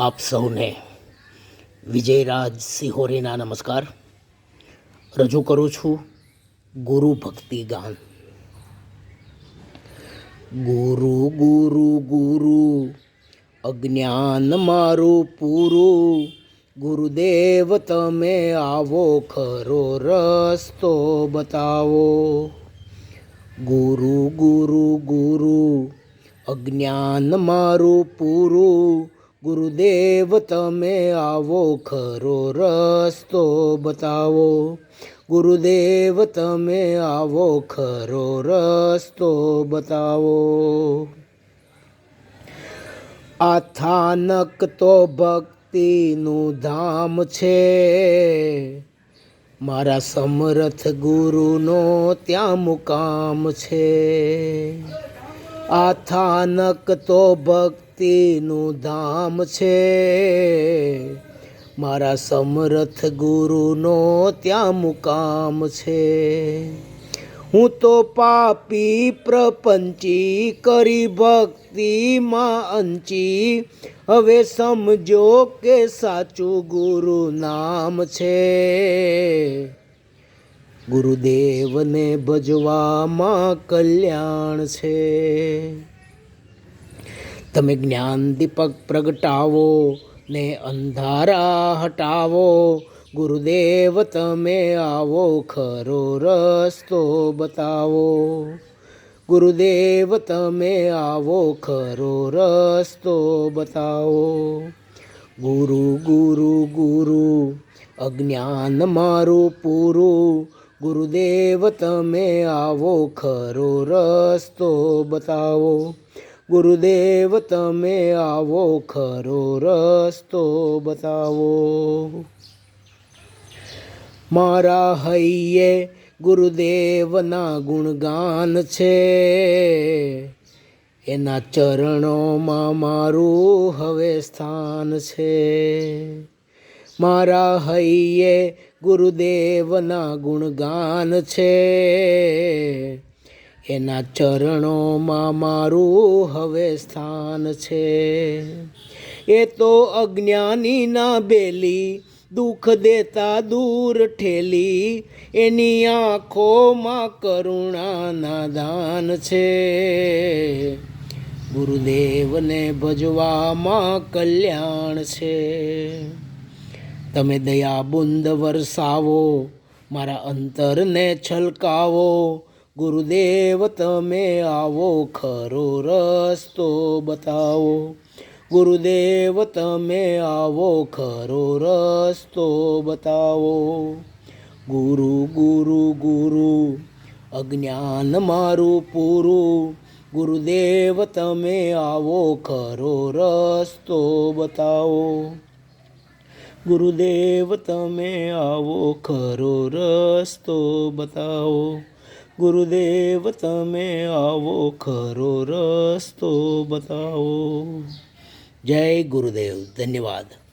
આપ સૌને વિજયરાજ સિહોરેના નમસ્કાર. રજૂ કરું છું ગુરુ ભક્તિ ગાન. ગુરુ ગુરુ ગુરુ, અજ્ઞાન મારું પૂરું. ગુરુદેવ, તમે આવો ખરો રસ્તો બતાવો. ગુરુ ગુરુ ગુરુ, અજ્ઞાન મારું પૂરું. ગુરુદેવ, તમે આવો ખરો રસ્તો બતાવો. ગુરુદેવ, તમે આવો ખરો રસ્તો બતાવો. આ થાનક તો ભક્તિનું ધામ છે. મારા સમરથ ગુરુનો ત્યાં મુકામ છે. આ થાનક તો ભક્તિનું ધામ છે. મારા સમરથ ગુરુનો ત્યાં મુકામ છે. હું તો પાપી પ્રપંચી કરી ભક્તિમાં અંચી. હવે સમજો કે સાચું ગુરુ નામ છે. ગુરુદેવને ભજવામાં કલ્યાણ છે. તમે જ્ઞાન દીપક પ્રગટાવો, ને અંધારા હટાવો. ગુરુદેવ, તમે આવો, ખરો રસ્તો બતાવો. ગુરુદેવ, તમે આવો, ખરો રસ્તો બતાવો. ગુરુ ગુરુ ગુરુ, અજ્ઞાન મારું પૂરું. ગુરુદેવ, તમે આવો, ખરો રસ્તો બતાવો. ગુરુદેવ, તમે આવો, ખરો રસ્તો બતાવો. મારા હૈયે ગુરુદેવના ગુણગાન છે. એના ચરણોમાં મારું હવે સ્થાન છે. મારા હૈયે ગુરુદેવના ગુણગાન છે. એના ચરણોમાં મારું હવે સ્થાન છે. એ તો અજ્ઞાનીના બેલી દુઃખ દેતા દૂર ઠેલી, એની આંખોમાં કરુણાના દાન છે. ગુરુદેવને ભજવામાં કલ્યાણ છે. તમે દયા બુંદ વરસાવો, મારા અંતરને છલકાવો ગુરુદેવ તમે આવો ખરો રસ્તો બતાવો ગુરુદેવ તમે આવો ખરો રસ્તો બતાવો ગુરુ ગુરુ ગુરુ અજ્ઞાન મારું પૂરું ગુરુદેવ તમે આવો ખરો રસ્તો બતાવો ગુરુદેવ તમે આવો ખરો રસ્તો બતાવો ગુરુદેવ તમે આવો ખરો રસ્તો બતાવો. જય ગુરુદેવ ધન્યવાદ.